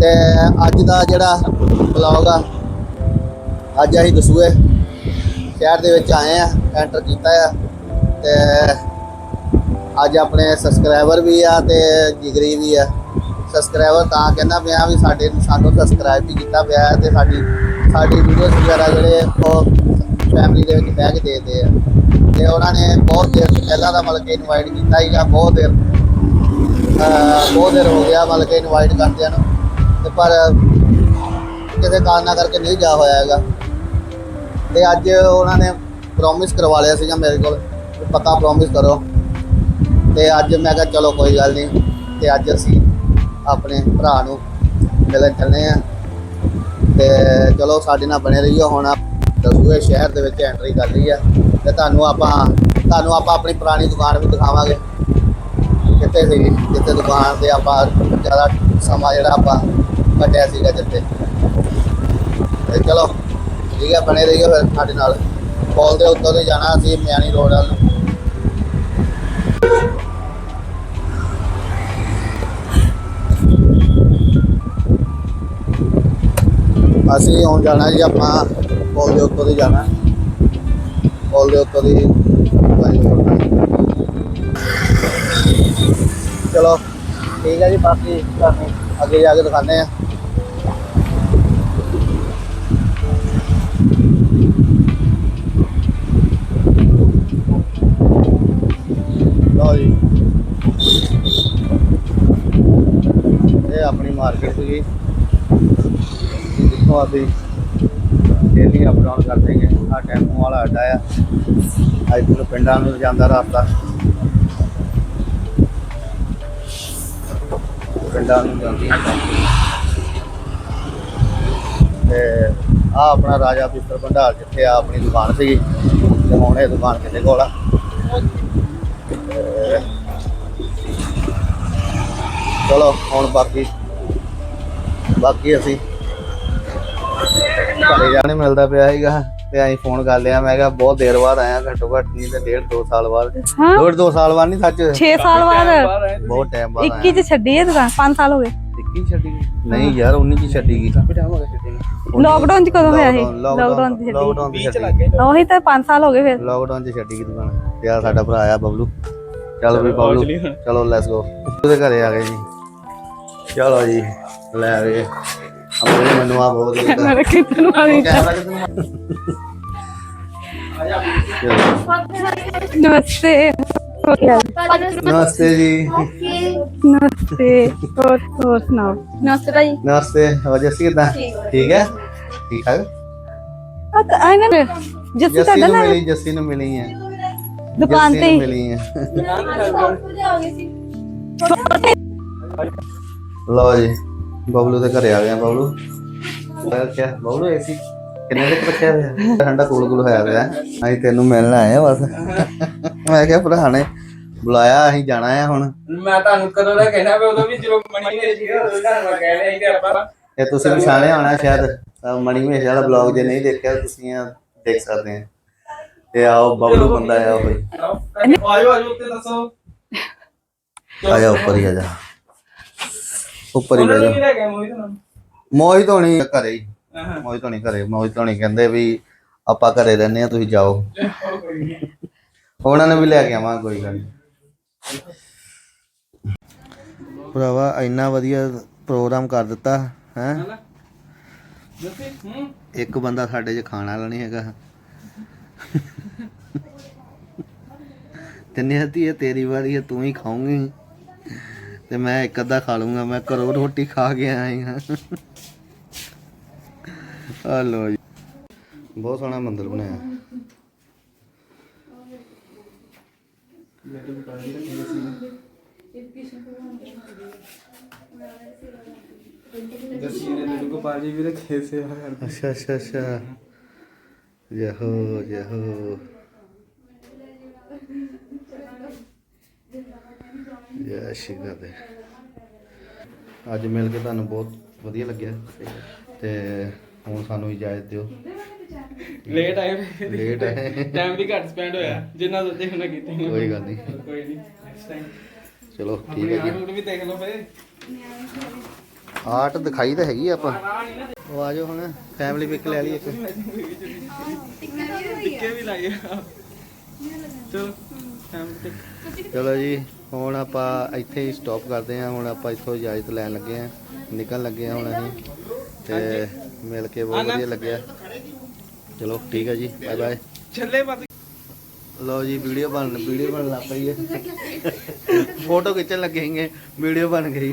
ਤੇ ਅੱਜ ਦਾ ਜਿਹੜਾ ਬਲੌਗ ਆ, ਅੱਜ ਅਸੀਂ ਦਸੂਏ ਸ਼ਹਿਰ ਦੇ ਵਿੱਚ ਆਏ ਆ ਐਂਟਰ ਕੀਤਾ ਆ ਤੇ ਅੱਜ ਆਪਣੇ ਸਬਸਕ੍ਰਾਈਬਰ ਵੀ ਆ ਤੇ ਜਿਗਰੀ ਵੀ ਆ। ਸਬਸਕ੍ਰਾਈਬਰ ਤਾਂ ਕਹਿੰਦਾ ਪਿਆ ਵੀ ਸਾਡੇ, ਸਾਨੂੰ ਸਬਸਕ੍ਰਾਈਬ ਵੀ ਕੀਤਾ ਪਿਆ ਹੈ ਤੇ ਸਾਡੀ ਸਾਡੀ ਵੀਡੀਓਜ਼ ਵਗੈਰਾ ਜਿਹੜੇ ਉਹ ਫੈਮਿਲੀ ਦੇ ਵਿੱਚ ਬਹਿ ਕੇ ਦੇਖਦੇ ਆ। ਤੇ ਉਹਨਾਂ ਨੇ ਬਹੁਤ ਦੇਰ ਪਹਿਲਾਂ ਦਾ ਮਤਲਬ ਕਿ ਇਨਵਾਈਟ ਕੀਤਾ ਸੀਗਾ, ਬਹੁਤ ਦੇਰ ਬਹੁਤ ਦੇਰ ਹੋ ਗਿਆ ਮਤਲਬ ਕਿ ਇਨਵਾਈਟ ਕਰਦਿਆਂ ਨੂੰ। ਤੇ ਪਰ ਕਿਸੇ ਕਾਰਨਾਂ ਕਰਕੇ ਨਹੀਂ ਜਾ ਹੋਇਆ ਹੈਗਾ। ਤੇ ਅੱਜ ਉਹਨਾਂ ਨੇ ਪ੍ਰੋਮਿਸ ਕਰਵਾ ਲਿਆ ਸੀਗਾ ਮੇਰੇ ਕੋਲ ਵੀ ਪੱਕਾ ਪ੍ਰੋਮਿਸ ਕਰੋ। ਤੇ ਅੱਜ ਮੈਂ ਕਿਹਾ ਚਲੋ ਕੋਈ ਗੱਲ ਨਹੀਂ, ਤੇ ਅੱਜ ਅਸੀਂ ਆਪਣੇ ਭਰਾ ਨੂੰ ਮਿਲਣ ਚੱਲੇ ਆ ਤੇ ਚਲੋ ਸਾਡੇ ਨਾਲ ਬਣੇ ਰਹੀਓ, ਹੁਣ ਦਸੂਏ ਸ਼ਹਿਰ ਦੇ ਵਿੱਚ ਐਂਟਰੀ ਕਰ ਲਈ ਆ। ਤੇ ਤੁਹਾਨੂੰ ਆਪਾਂ ਤੁਹਾਨੂੰ ਆਪਾਂ ਆਪਣੀ ਪੁਰਾਣੀ ਦੁਕਾਨ ਵੀ ਦਿਖਾਵਾਂਗੇ। ਕਿੱਥੇ ਸੀ ਜਿੱਥੇ ਦੁਕਾਨ ਤੇ ਆਪਾਂ ਜ਼ਿਆਦਾ ਸਮਾਂ ਜਿਹੜਾ ਆਪਾਂ ਕੱਢਿਆ ਸੀਗਾ ਜਿੱਥੇ ਤੇ ਚਲੋ, ਠੀਕ ਹੈ ਬਣੇ ਰਹੀਓ ਫਿਰ ਸਾਡੇ ਨਾਲ। ਪੁਲ ਦੇ ਉੱਤੋਂ ਦੀ ਜਾਣਾ ਅਸੀਂ ਮਿਆਣੀ ਰੋਡ ਵੱਲ ਨੂੰ। ਅਸੀਂ ਹੁਣ ਜਾਣਾ ਜੀ ਆਪਾਂ ਕੋਲ ਦੇ ਉੱਤੋਂ ਦੀ ਜਾਣਾ। ਪੁਲ ਦੇ ਉੱਤੋਂ ਦੀ ਚਲੋ, ਠੀਕ ਹੈ ਜੀ, ਬਾਕੀ ਤੁਹਾਨੂੰ ਅੱਗੇ ਜਾ ਕੇ ਦਿਖਾਉਂਦੇ ਆ। ਆਪਣੀ ਮਾਰਕੀਟ ਸੀਗੀ ਜਿੱਥੋਂ ਅਸੀਂ ਡੇਲੀ ਅਪ ਡਾਊਨ ਕਰਦੇ ਹਾਂ ਆ ਟੈਂਪੂ ਵਾਲਾ ਅੱਡਾ ਆ। ਅੱਜ ਤੋਂ ਪਿੰਡਾਂ ਨੂੰ ਜਾਂਦਾ ਰਸਤਾ। ਪਿੰਡਾਂ ਨੂੰ ਜਾਂਦੀ ਹੈ ਤੇ ਆ ਆਪਣਾ ਰਾਜਾ ਪਿੱਤਰ ਭੰਡਾਰ ਜਿੱਥੇ ਆ ਆਪਣੀ ਦੁਕਾਨ ਸੀਗੀ। ਤੇ ਹੁਣ ਇਹ ਦੁਕਾਨ ਕਿਤੇ ਕੋਲ ਆ? ਚਲੋ ਹੁਣ ਬਾਕੀ ਬਾਕੀ ਅਸੀਂ ਘਰੇ ਜਾਣੇ ਮਿਲਦਾ ਪਿਆ ਸੀਗਾ ਤੇ ਅਸੀਂ ਫੋਨ ਕਰ ਲਿਆ ਮੈਂ ਕਿਹਾ ਬਹੁਤ ਦੇਰ ਬਾਅਦ ਆਇਆ ਘੱਟੋ ਘੱਟ ਨਹੀਂ ਤੇ ਡੇਢ ਦੋ ਸਾਲ ਬਾਅਦ। ਹਾਂ। ਡੇਢ ਦੋ ਸਾਲ ਬਾਅਦ ਨਹੀਂ ਸੱਚ? 6 ਸਾਲ ਬਾਅਦ। ਬਹੁਤ ਟਾਈਮ ਬਾਅਦ 21 ਚ ਛੱਡੀ ਹੈ ਦੁਕਾਨ 5 ਸਾਲ ਹੋ ਗਏ। ਇੱਕੀ ਛੱਡੀ ਗਈ? ਨਹੀਂ ਯਾਰ 19 ਕੀ ਛੱਡੀ ਗਈ। ਕਾਫੀ ਟਾਈਮ ਹੋ ਗਿਆ ਛੱਡੀ ਲੋਕਡਾਊਨ ਚ ਕਦੋਂ ਹੋਇਆ ਸੀ ਲਾਕਡਾਊਨ ਲੋਕਡਾਊਨ ਚ ਛੱਡੀ ਲਾਕਡਾਊਨ ਦੀ ਛੱਡੀ ਉਹੀ ਤਾਂ 5 ਸਾਲ ਹੋ ਗਏ ਫਿਰ। ਲਾਕਡਾਊਨ 'ਚ ਛੱਡੀ ਗਈ ਦੁਕਾਨ। ਤੇ ਆ ਸਾਡਾ ਭਰਾ ਆ ਬਬਲੂ। ਚਲ ਵੀ ਬਬਲੂ ਚਲੋ ਲੈਟਸ ਗੋ ਉਹਦੇ ਘਰੇ ਆ ਗਏ ਜੀ ਚਲੋ ਜੀ ਲੈ ਆ ਗਏ ਆਪਣੇ ਮੈਨੂੰ ਆ ਬਹੁਤ ਹੀ ਮੈਂ ਕਿਤਨ ਵਾਲੀ ਕੈਮਰਾ ਕਿੱਥੇ ਨਮਸਤੇ ਹੋ ਗਿਆ ਨਮਸਤੇ ਜੀ ਨਮਸਤੇ ਹੋਰ ਹੋਰ ਸੁਣਾਓ ਨਮਸਤੇ ਭਾਈ ਨਮਸਤੇ ਹੋ ਜੱਸੀ ਕਿਦਾਂ ਠੀਕ ਹੈ ਠੀਕ ਠਾਕ ਆ ਤਾਂ ਆਈ ਨਾ ਜੱਸੀ ਜੱਸੀ ਤੁਹਾਡਾ ਨੂੰ ਨਾ ਮਿਲੀ ਜੱਸੀ ਨੂੰ ਮਿਲੀ ਹੈ ਦੁਕਾਨ ਜੱਸੀ ਤੇ ਨੂੰ ਹੀ। ਮਿਲੀ ਹੈ ਲਓ ਜੀ ਬਬਲੂ ਦੇ ਘਰੇ ਆ ਗਏ ਆ ਬਬਲੂ। ਮੈਂ ਕਿਹਾ ਬਬਲੂ ਏਸੀ ਕਿੰਨੇ ਤੱਕ ਰੱਖਿਆ ਹੋਇਆ ਠੰਡਾ ਕੂਲ ਕੂਲ ਹੋਇਆ ਹੋਇਆ ਅਸੀਂ ਤੈਨੂੰ ਮਿਲਣ ਆਏ ਆ ਬਸ। ਮੈਂ ਕਿਹਾ ਭਰਾ ਨੇ ਬੁਲਾਇਆ ਅਸੀਂ ਜਾਣਾ ਆ ਹੁਣ। ਮੈਂ ਤੁਹਾਨੂੰ ਕਦੋਂ ਦਾ ਕਹਿਣਾ ਵੀ ਉਦੋਂ ਵੀ ਜਦੋਂ ਮਣੀ ਨੇ ਸੀਗਾ ਉਦੋਂ ਤੁਹਾਨੂੰ ਮੈਂ ਕਹਿ ਰਿਹਾ ਸੀ ਕਿ ਆਪਾਂ ਇਹ ਤੁਸੀਂ ਪਛਾਣਿਆ ਹੋਣਾ ਸ਼ਾਇਦ ਮਣੀ ਮਹੇਸ਼ ਵਾਲਾ ਬਲੌਗ ਜੇ ਨਹੀਂ ਦੇਖਿਆ ਤੁਸੀਂ ਦੇਖ ਸਕਦੇ ਆ। ਤੇ ਆਓ ਬਬਲੂ ਬੰਦਾ ਆ ਉਹ ਹੀ। ਆਜੋ ਆਜੋ ਉੱਤੇ ਦੱਸੋ। ਆ ਜਾ ਉੱਪਰ ਹੀ ਆ ਜਾ। ਉੱਪਰ ਹੀ ਬਹਿ ਜਾ। ਲੈ ਮੋਹਿਤ ਹੋਣੀ ਘਰੇ ਹੀ। ਮੋਹਿਤ ਹੋਣੀ ਘਰੇ। ਮੋਹਿਤ ਹੋਣੀ ਕਹਿੰਦੇ ਵੀ ਆਪਾਂ ਘਰੇ ਰਹਿੰਦੇ ਆ ਤੁਸੀਂ ਜਾਓ। ਉਹਨਾਂ ਨੇ ਵੀ ਲੈ ਕੇ ਆਵਾਂ ਕੋਈ ਗੱਲ ਨਹੀਂ। ਭਰਾਵਾ ਇੰਨਾ ਵਧੀਆ ਪ੍ਰੋਗਰਾਮ ਕਰ ਦਿੱਤਾ ਹੂੰ। ਇੱਕ ਬੰਦਾ ਸਾਡੇ 'ਚ ਖਾਣ ਵਾਲਾ ਨਹੀਂ ਹੈਗਾ। ਤੈਨੂੰ ਹਤੀ ਇਹ ਤੇਰੀ ਵਾਰੀ ਹੈ ਤੂੰ ਹੀ ਖਾਉਂਗੀ ਤੇ ਮੈਂ ਇੱਕ ਅੱਧਾ ਖਾ ਲੂੰਗਾ ਮੈਂ ਘਰੋਂ ਰੋਟੀ ਖਾ ਕੇ ਆਇਆ ਆ ਲੋ ਜੀ। ਬਹੁਤ ਸੋਹਣਾ ਮੰਦਿਰ ਬਣਾਇਆ ਜੱਸੀ ਨੇ ਤੇ ਗੋਪਾਲ ਜੀ ਵੀ ਰੱਖੇ ਕਰਦੇ ਅੱਛਾ ਅੱਛਾ ਅੱਛਾ। ਅੱਜ ਮਿਲ ਕੇ ਤੁਹਾਨੂੰ ਬਹੁਤ ਵਧੀਆ ਲੱਗਿਆ ਤੇ ਹੁਣ ਸਾਨੂੰ ਇਜਾਜ਼ਤ ਦਿਓ। ਲੇਟ ਆਏ। ਲੇਟ ਹੈ ਟਾਈਮ ਵੀ ਘੱਟ ਸਪੈਂਡ ਹੋਇਆ। ਜਿੰਨਾ ਸੋਚੇ ਉਹਨਾਂ ਕੀਤੇ। ਕੋਈ ਗੱਲ ਨਹੀਂ। ਕੋਈ ਨਹੀਂ। ਨੈਕਸਟ ਟਾਈਮ ਚਲੋ ਠੀਕ ਹੈ ਜੀ। ਆਹ ਰੂਟ ਵੀ ਦੇਖ ਲਓ ਫੇ ਆਰਟ ਦਿਖਾਈ ਤਾਂ ਹੈਗੀ ਆਪਾਂ। ਉਹ ਆ ਜਾਓ ਹੁਣ ਫੈਮਿਲੀ ਪਿਕ ਲੈ ਲਈ ਇੱਕ। ਟਿੱਕੇ ਵੀ ਲਾਏ ਚਲੋ ਚਲੋ ਜੀ ਹੁਣ ਆਪਾਂ ਇੱਥੇ ਹੀ ਸਟਾਪ ਕਰਦੇ ਹਾਂ। ਹੁਣ ਆਪਾਂ ਇੱਥੋਂ ਇਜਾਜ਼ਤ ਲੈਣ ਲੱਗੇ ਹਾਂ। ਨਿਕਲਣ ਲੱਗੇ ਹਾਂ ਹੁਣ ਅਸੀਂ। ਤੇ ਮਿਲ ਕੇ ਬਹੁਤ ਵਧੀਆ ਲੱਗਿਆ। ਚਲੋ ਠੀਕ ਹੈ ਜੀ। ਬਾਏ ਬਾਏ ਛੱਲੇ ਪਤ ਲਓ ਜੀ ਵੀਡੀਓ ਬਣ ਵੀਡੀਓ ਬਣ ਲੱਗ ਪਈ ਹੈ। ਫੋਟੋ ਖਿੱਚਣ ਲੱਗੇ ਵੀਡੀਓ ਬਣ ਗਈ।